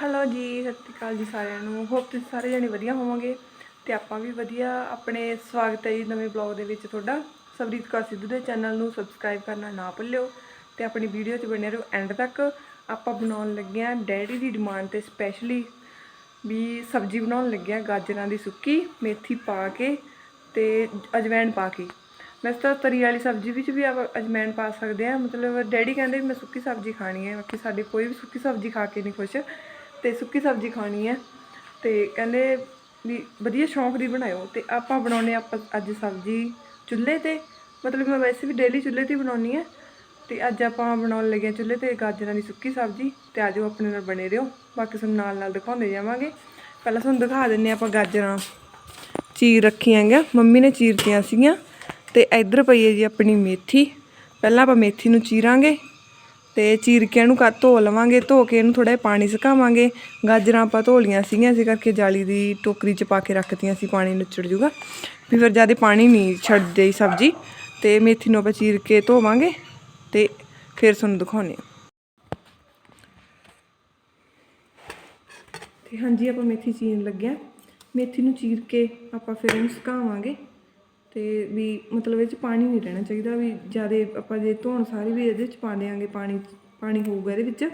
Hello ਜੀ, ਸਤਿ ਸ਼੍ਰੀ ਅਕਾਲ ਜੀ ਸਾਰਿਆਂ ਨੂੰ। ਹੋਪ ਤੁਸੀਂ ਸਾਰੇ ਜਣੇ ਵਧੀਆ ਹੋਵੋਗੇ ਤੇ ਆਪਾਂ ਵੀ ਵਧੀਆ ਆਪਣੇ ਸਵਾਗਤ ਹੈ ਜੀ ਨਵੇਂ ਬਲੌਗ ਦੇ ਵਿੱਚ ਤੁਹਾਡਾ। ਸਬਰੀਤ ਕੌਰ ਸਿੱਧੂ ਦੇ ਚੈਨਲ ਨੂੰ ਸਬਸਕ੍ਰਾਈਬ ਕਰਨਾ ਨਾ ਭੁੱਲਿਓ ਤੇ ਆਪਣੀ ਵੀਡੀਓ 'ਚ ਬਣੇ ਰਹੋ ਐਂਡ ਤੱਕ। ਆਪਾਂ ਬਣਾਉਣ ਲੱਗੇ ਆ ਡੈਡੀ ਦੀ ਡਿਮਾਂਡ ਤੇ ਸਪੈਸ਼ਲੀ ਵੀ ਸਬਜ਼ੀ ਬਣਾਉਣ ਲੱਗੇ ਆ ਗਾਜਰਾਂ ਦੀ ਸੁੱਕੀ, ਮੇਥੀ ਪਾ ਕੇ ਤੇ ਅਜਵਾਇਣ ਪਾ ਕੇ। ਵੈਸੇ ਤਾਂ ਤਰੀ ਵਾਲੀ ਸਬਜ਼ੀ ਵਿੱਚ ਵੀ ਆਪਾਂ ਅਜਵਾਇਣ ਪਾ ਸਕਦੇ ਆ ਮਤਲਬ ਡੈਡੀ ਕਹਿੰਦੇ ਵੀ ਮੈਂ ਸੁੱਕੀ ਸਬਜ਼ੀ ਖਾਣੀ ਹੈ, ਬਾਕੀ ਸਾਡੇ ਕੋਈ ਵੀ ਸੁੱਕੀ ਸਬਜ਼ੀ ਖਾ ਕੇ ਨਹੀਂ ਖੁਸ਼। ਤੇ ਸੁੱਕੀ ਸਬਜ਼ੀ ਖਾਣੀ ਹੈ ਤੇ ਕਹਿੰਦੇ ਵੀ ਵਧੀਆ ਸ਼ੌਂਕ ਦੀ ਬਣਾਇਓ ਤੇ ਆਪਾਂ ਬਣਾਉਨੇ ਆਪਾਂ ਅੱਜ ਸਬਜ਼ੀ ਚੁੱਲ੍ਹੇ ਤੇ, ਮਤਲਬ ਮੈਂ ਵੈਸੇ ਵੀ ਡੇਲੀ ਚੁੱਲ੍ਹੇ ਤੇ ਹੀ ਬਣਾਉਣੀ ਹੈ ਤੇ ਅੱਜ ਆਪਾਂ ਬਣਾਉਣ ਲੱਗੇ ਹਾਂ ਚੁੱਲ੍ਹੇ ਤੇ ਗਾਜਰਾਂ ਦੀ ਸੁੱਕੀ ਸਬਜ਼ੀ ਤੇ ਆਜੋ ਆਪਣੇ ਨਾਲ ਬਣੇ ਰਹੋ, ਬਾਕੀ ਤੁਹਾਨੂੰ ਨਾਲ ਨਾਲ ਦਿਖਾਉਂਦੇ ਜਾਵਾਂਗੇ। ਪਹਿਲਾਂ ਤੁਹਾਨੂੰ ਦਿਖਾ ਦਿੰਨੇ ਆਪਾਂ ਗਾਜਰਾਂ। ਚੀਰ ਰੱਖੀਆਂ ਹੈਗੀਆਂ, ਮੰਮੀ ਨੇ ਚੀਰਤੀਆਂ ਸੀਗੀਆਂ ਤੇ ਇੱਧਰ ਪਈ ਹੈ ਜੀ ਆਪਣੀ ਮੇਥੀ। ਪਹਿਲਾਂ ਆਪਾਂ ਮੇਥੀ ਨੂੰ ਚੀਰਾਂਗੇ। ਤੇ ਚੀਰ ਕੇ ਇਹਨੂੰ ਕੱਟ ਧੋ ਲਵਾਂਗੇ, ਧੋ ਕੇ ਇਹਨੂੰ ਥੋੜਾ ਜਿਹਾ ਪਾਣੀ ਸੁਕਾਵਾਂਗੇ। ਗਾਜਰਾਂ ਆਪਾਂ ਧੋ ਲੀਆਂ ਸੀਗੀਆਂ, ਇਸ ਕਰਕੇ ਜਾਲੀ ਦੀ ਟੋਕਰੀ 'ਚ ਪਾ ਕੇ ਰੱਖਤੀਆਂ ਸੀ, ਪਾਣੀ ਨੁੱਚੜ ਜੂਗਾ। ਵੀ ਫਿਰ ਜ਼ਿਆਦਾ ਪਾਣੀ ਨਹੀਂ ਛੱਡਦੇ ਸਬਜ਼ੀ, ਤੇ ਮੇਥੀ ਨੂੰ ਆਪਾਂ ਚੀਰ ਕੇ ਧੋਵਾਂਗੇ ਤੇ ਫਿਰ ਤੁਹਾਨੂੰ ਦਿਖਾਉਂਦੇ ਹਾਂ। ਤੇ ਹਾਂਜੀ, ਆਪਾਂ ਮੇਥੀ ਚੀਰਨ ਲੱਗਿਆ। ਮੇਥੀ ਨੂੰ ਚੀਰ ਕੇ ਆਪਾਂ ਫਿਰ ਇਹਨੂੰ ਸੁਕਾਵਾਂਗੇ। ਤੇ ਵੀ ਮਤਲਬ ਇਹ ਚ ਪਾਣੀ ਨਹੀਂ ਰਹਿਣਾ ਚਾਹੀਦਾ ਵੀ ਜ਼ਿਆਦਾ ਆਪਾਂ ਜੇ ਧੋਣ ਸਾਰੀ ਵੀ ਇਹਦੇ ਚ ਪਾ ਦਿਆਂਗੇ ਪਾਣੀ ਪਾਣੀ ਹੋਊਗਾ ਇਹਦੇ ਵਿੱਚ,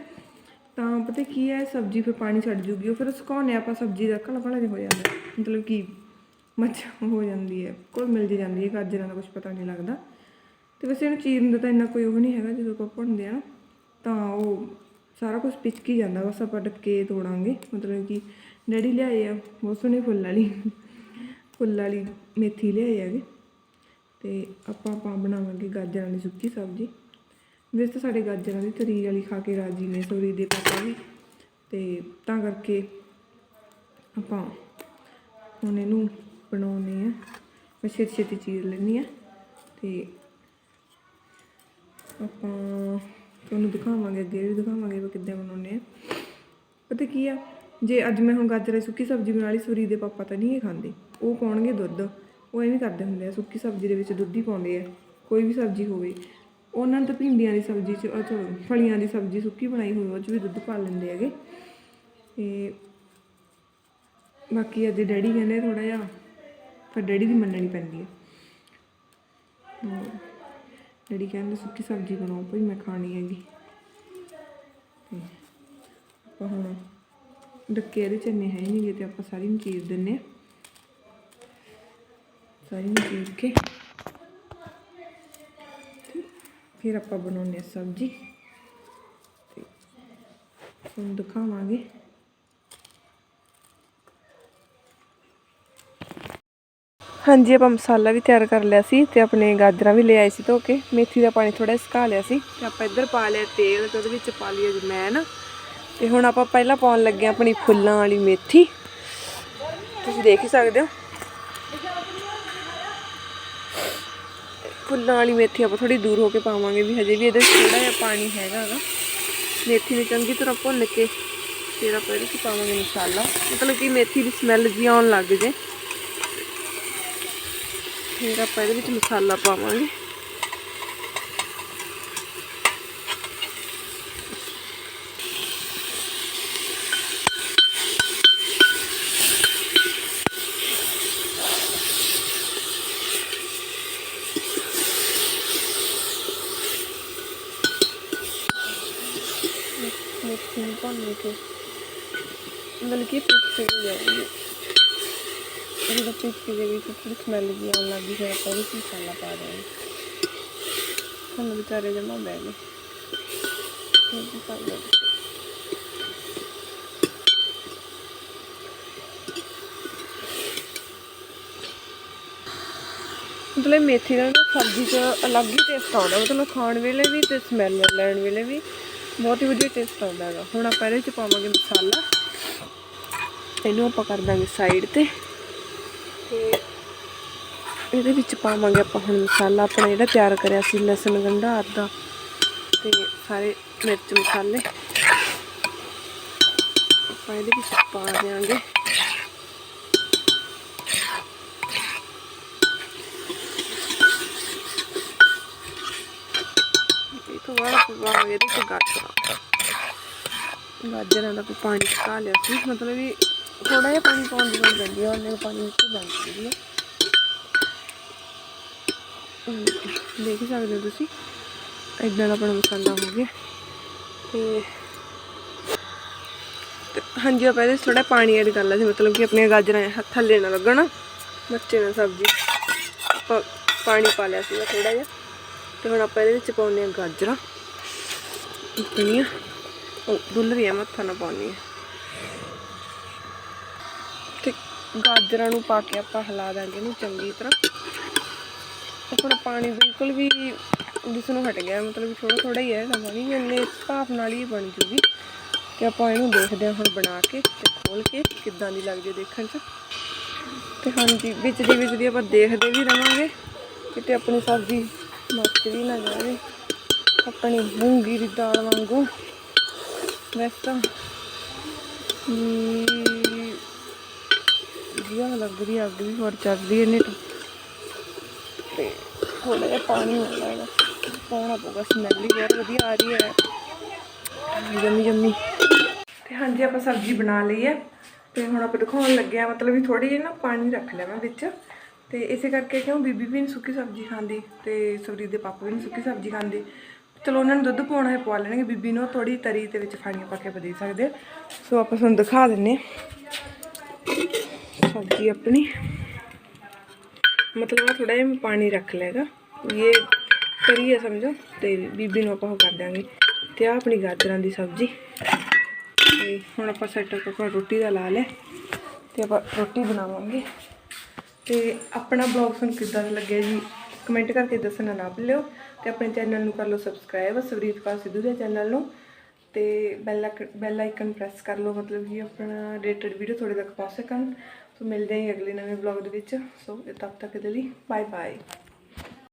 ਤਾਂ ਪਤਾ ਕੀ ਹੈ, ਸਬਜ਼ੀ ਫਿਰ ਪਾਣੀ ਛੱਡ ਜੂਗੀ, ਉਹ ਫਿਰ ਸੁਕਾਉਣੇ ਆਪਾਂ ਸਬਜ਼ੀ ਦਾ ਕਲਾ ਕਲਾ ਹੋ ਜਾਂਦਾ, ਮਤਲਬ ਕਿ ਮੱਛ ਹੋ ਜਾਂਦੀ ਹੈ, ਕੋਈ ਮਿਲ ਜੀ ਜਾਂਦੀ ਹੈ, ਗਾਜਰਾਂ ਦਾ ਕੁਝ ਪਤਾ ਨਹੀਂ ਲੱਗਦਾ, ਤੇ ਵੈਸੇ ਇਹਨੂੰ ਚੀਰਨ ਦਾ ਤਾਂ ਇੰਨਾ ਕੋਈ ਉਹ ਨਹੀਂ ਹੈਗਾ, ਜਦੋਂ ਆਪਾਂ ਭੁੰਨਦੇ ਆ ਨਾ, ਤਾਂ ਉਹ ਸਾਰਾ ਕੁਝ ਪਿਚਕੀ ਜਾਂਦਾ, ਬਸ ਆਪਾਂ ਡੱਕੇ ਤੋੜਾਂਗੇ, ਮਤਲਬ ਕਿ ਡੈਡੀ ਲਿਆਏ ਆ, ਬਹੁਤ ਸੋਹਣੇ ਫੁੱਲ ਵਾਲੀ ਫੁੱਲ ਵਾਲੀ ਮੇਥੀ ਲਿਆਏ ਹੈਗੇ। ਤੇ ਆਪਾਂ ਆਪਾਂ ਬਣਾਵਾਂਗੇ ਗਾਜਰਾਂ ਦੀ ਸੁੱਕੀ ਸਬਜ਼ੀ। ਵੈਸੇ ਤਾਂ ਸਾਡੇ ਗਾਜਰਾਂ ਦੀ ਤਰੀ ਵਾਲੀ ਖਾ ਕੇ ਰਾਜੀ ਨੇ ਸੋਰੀ ਦੇ ਪਾਪਾ ਵੀ। ਤੇ ਤਾਂ ਕਰਕੇ ਆਪਾਂ ਹੁਣ ਇਹਨੂੰ ਬਣਾਉਣੇ ਆ ਮੈਂ ਛੇਤੀ ਛੇਤੀ ਚੀਰ ਲੈਣੀ ਆ ਤੇ ਆਪਾਂ ਤੁਹਾਨੂੰ ਦਿਖਾਵਾਂਗੇ, ਅੱਗੇ ਵੀ ਦਿਖਾਵਾਂਗੇ ਵੀ ਕਿੱਦਾਂ ਬਣਾਉਣੇ ਆ ਪਤਾ ਕੀ ਆ ਜੇ ਅੱਜ ਮੈਂ ਹੁਣ ਗਾਜਰਾਂ ਦੀ ਸੁੱਕੀ ਸਬਜ਼ੀ ਬਣਾ ਲਈ, ਸੂਰੀ ਦੇ ਪਾਪਾ ਤਾਂ ਨਹੀਂ ਇਹ ਖਾਂਦੇ। ਉਹ ਪਾਉਣਗੇ ਦੁੱਧ। ਉਹ ਐਵੇਂ ਕਰਦੇ ਹੁੰਦੇ ਆ, ਸੁੱਕੀ ਸਬਜ਼ੀ ਦੇ ਵਿੱਚ ਦੁੱਧ ਹੀ ਪਾਉਂਦੇ ਆ। ਕੋਈ ਵੀ ਸਬਜ਼ੀ ਹੋਵੇ। ਉਹਨਾਂ ਨੇ ਤਾਂ ਭਿੰਡੀਆਂ ਦੀ ਸਬਜ਼ੀ ਚ ਅੱਛਾ ਫਲੀਆਂ ਦੀ ਸਬਜ਼ੀ ਸੁੱਕੀ ਬਣਾਈ ਹੋਵੇ ਉਹ ਚ ਵੀ ਦੁੱਧ ਪਾ ਲੈਂਦੇ ਹੈਗੇ। ਤੇ ਬਾਕੀ ਅੱਜ ਡੈਡੀ ਕਹਿੰਦੇ ਥੋੜਾ ਜਿਹਾ, ਪਰ ਡੈਡੀ ਦੀ ਮੰਨਣੀ ਪੈਂਦੀ ਹੈ ਡੈਡੀ ਕਹਿੰਦੇ ਸੁੱਕੀ ਸਬਜ਼ੀ ਬਣਾਓ, ਭਈ ਮੈਂ ਖਾਣੀ ਹੈਗੀ। ਤੇ ਆਪਾਂ ਹੁਣ ਡੱਕੇ ਇਹਦੇ ਚ ਇੰਨੇ ਹੈ ਨਹੀਂ ਤੇ ਆਪਾਂ ਸਾਰੀ ਨੂੰ ਚੀਰ ਦਿੰਨੇ ਆ। ਸਾਰੀ ਨੂੰ ਕੇ ਫਿਰ ਆਪਾਂ ਬਣਾਉਂਦੇ ਆ ਸਬਜ਼ੀ ਤੇ ਤੁਹਾਨੂੰ ਦਿਖਾਵਾਂਗੇ। ਹਾਂਜੀ, ਆਪਾਂ ਮਸਾਲਾ ਵੀ ਤਿਆਰ ਕਰ ਲਿਆ ਸੀ ਤੇ ਆਪਣੇ ਗਾਜਰਾਂ ਵੀ ਲੈ ਆਏ ਸੀ ਧੋ ਕੇ। ਮੇਥੀ ਦਾ ਪਾਣੀ ਥੋੜਾ ਸੁਕਾ ਲਿਆ ਸੀ ਤੇ ਆਪਾਂ ਇੱਧਰ ਪਾ ਲਿਆ ਤੇਲ ਤੇ ਉਹਦੇ ਵਿੱਚ ਪਾ ਲਈ ਅਜਮੈਨ। ਤੇ ਹੁਣ ਆਪਾਂ ਪਹਿਲਾਂ ਪਾਉਣ ਲੱਗੇ ਹਾਂ ਆਪਣੀ ਫੁੱਲਾਂ ਵਾਲੀ ਮੇਥੀ। ਤੁਸੀਂ ਦੇਖ ਹੀ ਸਕਦੇ ਹੋ। ਫੁੱਲਾਂ ਵਾਲੀ ਮੇਥੀ ਆਪਾਂ ਥੋੜੀ ਦੂਰ ਹੋ ਕੇ ਪਾਵਾਂਗੇ ਵੀ ਹਜੇ ਵੀ ਇਹਦੇ ਵਿੱਚ ਥੋੜਾ ਜਿਹਾ ਪਾਣੀ ਹੈਗਾ ਹੈਗਾ ਮੇਥੀ ਨੂੰ ਚੰਗੀ ਤਰ੍ਹਾਂ ਭੁੰਨ ਕੇ ਫਿਰ ਆਪਾਂ ਇਹਦੇ ਵਿੱਚ ਪਾਵਾਂਗੇ ਮਸਾਲਾ। ਮਤਲਬ ਕਿ ਮੇਥੀ ਦੀ ਸਮੈਲ ਜੀ ਆਉਣ ਲੱਗ ਜੇ। ਫਿਰ ਆਪਾਂ ਇਹਦੇ ਵਿੱਚ ਮਸਾਲਾ ਪਾਵਾਂਗੇ ਮੇਥੀ ਨੂੰ ਭੁੰਨ ਕੇ ਮਤਲਬ ਕਿ ਪਿੱਛ ਜਾਊਗੀ ਜਦੋਂ ਪਿੱਛ ਕੇ ਜਾਊਗੀ ਥੋੜੀ ਸਮੈਲ ਜੀ ਆਉਣ ਲੱਗੀ ਫਿਰ ਆਪਾਂ ਉਹਦੇ ਮਸਾਲਾ ਪਾ ਦੇਵਾਂਗੇ ਹੁਣ ਵਿਚਾਰੇ ਜਮਾ ਬਹਿ ਗਏ। ਇਹ ਵੀ ਪਾ ਦਿਓ। ਮਤਲਬ ਮੇਥੀ ਦਾ ਨਾ ਸਬਜ਼ੀ 'ਚ ਅਲੱਗ ਹੀ ਟੇਸਟ ਆਉਂਦਾ ਮਤਲਬ ਖਾਣ ਵੇਲੇ ਵੀ ਤੇ ਸਮੈਲ ਲੈਣ ਵੇਲੇ ਵੀ। ਬਹੁਤ ਹੀ ਵਧੀਆ ਟੇਸਟ ਆਉਂਦਾ ਹੈਗਾ। ਹੁਣ ਆਪਾਂ ਇਹਦੇ 'ਚ ਪਾਵਾਂਗੇ ਮਸਾਲਾ। ਇਹਨੂੰ ਆਪਾਂ ਕਰ ਦਾਂਗੇ ਸਾਈਡ ਤੇ। ਤੇ ਇਹਦੇ ਵਿੱਚ ਪਾਵਾਂਗੇ ਆਪਾਂ ਹੁਣ ਮਸਾਲਾ। ਆਪਣਾ ਜਿਹੜਾ ਤਿਆਰ ਕਰਿਆ ਸੀ, ਲਸਣ, ਗੰਢਾ ਆਦਾ ਤੇ ਸਾਰੇ ਮਿਰਚ ਮਸਾਲੇ। ਆਪਾਂ ਇਹਦੇ ਵਿੱਚ ਪਾ ਦਿਆਂਗੇ। ਇਹ ਤੋਂ ਇਹਦੇ ਵਿੱਚ ਗਾਜਰਾਂ ਗਾਜਰਾਂ ਦਾ ਪਾਣੀ ਸੁਕਾ ਲਿਆ ਸੀ, ਮਤਲਬ ਵੀ ਥੋੜਾ ਜਿਹਾ ਪਾਣੀ ਪਾਉਣ ਦੀ ਲੋੜ ਪੈਂਦੀ ਹੈ ਉਹਨੇ ਪਾਣੀ ਵਿੱਚ ਬਣ ਜਾਂਦੀ ਹੈ ਦੇਖ ਸਕਦੇ ਹੋ ਤੁਸੀਂ ਇਦਾਂ ਦਾ ਆਪਣਾ ਮਸਾਲਾ ਹੋ ਗਿਆ। ਤੇ ਹਾਂਜੀ, ਆਪਾਂ ਇਹਦੇ ਥੋੜਾ ਪਾਣੀ ਐਡ ਕਰ ਲਿਆ ਸੀ, ਮਤਲਬ ਕਿ ਆਪਣੀਆਂ ਗਾਜਰਾਂ ਹੱਥ ਥੱਲੇ ਨਾ ਲੱਗਣ ਬੱਚੇ ਨਾਲ ਸਬਜ਼ੀ। ਪਾਣੀ ਪਾ ਲਿਆ ਸੀਗਾ ਥੋੜਾ ਜਿਹਾ। ਤੇ ਹੁਣ ਆਪਾਂ ਇਹਦੇ ਵਿੱਚ ਪਾਉਂਦੇ ਹਾਂ ਗਾਜਰਾਂ। ਆਪਣੀਆਂ ਉਹ ਡੁੱਲ ਰਹੀਆਂ ਮੱਥਾ ਨਾ ਪਾਉਣੀ ਹੈ। ਤੇ ਗਾਜਰਾਂ ਨੂੰ ਪਾ ਕੇ ਆਪਾਂ ਹਿਲਾ ਦਾਂਗੇ ਇਹਨੂੰ ਚੰਗੀ ਤਰ੍ਹਾਂ। ਆਪਣਾ ਪਾਣੀ ਬਿਲਕੁਲ ਵੀ ਜਿਸ ਨੂੰ ਹਟ ਗਿਆ, ਮਤਲਬ ਥੋੜਾ ਥੋੜਾ ਹੀ ਹੈ ਇਹਦਾ ਪਾਣੀ ਇੰਨੇ ਭਾਫ ਨਾਲ ਹੀ ਬਣ ਜੂਗੀ। ਤੇ ਆਪਾਂ ਇਹਨੂੰ ਦੇਖਦੇ ਹਾਂ ਹੁਣ ਬਣਾ ਕੇ ਤੇ ਖੋਲ ਕੇ ਕਿੱਦਾਂ ਦੀ ਲੱਗਦੀ ਹੈ ਦੇਖਣ 'ਚ। ਤੇ ਹਾਂਜੀ, ਵਿੱਚ ਦੀ ਵਿੱਚ ਦੀ ਆਪਾਂ ਦੇਖਦੇ ਵੀ ਰਵਾਂਗੇ। ਕਿਤੇ ਆਪਣੀ ਸਬਜ਼ੀ ਮੱਚ ਵੀ ਨਾ ਜਾਵੇ। ਆਪਣੀ ਮੂੰਗੀ ਦੀ ਦਾਲ ਵਾਂਗੂ। ਵੈਸੇ ਤਾਂ ਵਧੀਆ ਲੱਗਦੀ ਆ, ਅੱਗ ਵੀ ਹੋਰ ਚੱਲਦੀ ਇਹਨੇ ਤੋਂ। ਤੇ ਥੋੜਾ ਜਿਹਾ ਪਾਣੀ ਹੁੰਦਾ ਪਾਉਣਾ ਪਊਗਾ ਸਮੈਲ ਹੀ ਬਹੁਤ ਵਧੀਆ ਆ ਰਹੀ ਹੈ। ਜੰਮੀ ਜੰਮੀ। ਤੇ ਹਾਂਜੀ ਆਪਾਂ ਸਬਜ਼ੀ ਬਣਾ ਲਈ ਹੈ। ਤੇ ਹੁਣ ਆਪਾਂ ਦਿਖਾਉਣ ਲੱਗਿਆ ਮਤਲਬ ਵੀ ਥੋੜੀ ਜਿਹੀ ਨਾ ਪਾਣੀ ਰੱਖ ਲਿਆ ਮੈਂ ਵਿੱਚ। ਤੇ ਇਸੇ ਕਰਕੇ ਕਿਉਂ ਬੀਬੀ ਵੀ ਨਹੀਂ ਸੁੱਕੀ ਸਬਜ਼ੀ ਖਾਂਦੀ ਤੇ ਸਵਰੀਤ ਦੇ ਪਾਪਾ ਵੀ ਨਹੀਂ ਸੁੱਕੀ ਸਬਜ਼ੀ ਖਾਂਦੇ। ਚਲੋ ਉਹਨਾਂ ਨੂੰ ਦੁੱਧ ਪਾਉਣਾ ਹੈ, ਪਵਾ ਲੈਣਗੇ। ਬੀਬੀ ਨੂੰ ਥੋੜੀ ਤਰੀ ਦੇ ਵਿੱਚ ਪਾਣੀ ਪਾ ਕੇ ਆਪਾਂ ਦੇ ਸਕਦੇ ਸੋ ਆਪਾਂ ਤੁਹਾਨੂੰ ਦਿਖਾ ਦਿੰਨੇ ਸਬਜ਼ੀ ਆਪਣੀ। ਮਤਲਬ ਆ ਥੋੜਾ ਜਿਹਾ ਪਾਣੀ ਰੱਖ ਲਿਆਗਾ ਇਹ ਤਰੀ ਹੈ ਸਮਝੋ ਤੇ ਬੀਬੀ ਨੂੰ ਆਪਾਂ ਉਹ ਕਰ ਦਿਆਂਗੇ। ਤੇ ਆ ਆਪਣੀ ਗਾਜਰਾਂ ਦੀ ਸਬਜ਼ੀ। ਤੇ ਹੁਣ ਆਪਾਂ ਸੈਟਅਪ ਆਪਾਂ ਰੋਟੀ ਦਾ ਲਾ ਲੈ ਤੇ ਆਪਾਂ ਰੋਟੀ ਬਣਾਵਾਂਗੇ। ਤੇ ਆਪਣਾ ਬਲੌਗ ਤੁਹਾਨੂੰ ਕਿੱਦਾਂ ਦਾ ਲੱਗਿਆ ਜੀ? ਕਮੈਂਟ ਕਰਕੇ ਦੱਸਣਾ ਨਾ ਭੁੱਲਿਓ ਤੇ ਆਪਣੇ ਚੈਨਲ ਨੂੰ ਕਰ ਲਓ ਸਬਸਕ੍ਰਾਈਬ ਸਵਰੀਤ ਕੌਰ ਸਿੱਧੂ ਦੇ ਚੈਨਲ ਨੂੰ ਤੇ ਬੈਲ ਬੈਲ ਆਈਕਨ ਪ੍ਰੈਸ ਕਰ ਲਓ, ਮਤਲਬ ਕਿ ਆਪਣਾ ਰੇਟਡ ਵੀਡੀਓ ਤੁਹਾਡੇ ਤੱਕ ਪਹੁੰਚ ਸਕਣ। ਸੋ ਮਿਲਦੇ ਹਾਂ ਅਗਲੇ ਨਵੇਂ ਬਲੌਗ ਦੇ ਵਿੱਚ। ਸੋ ਤਦ ਤੱਕ ਦੇ ਲਈ ਬਾਏ ਬਾਏ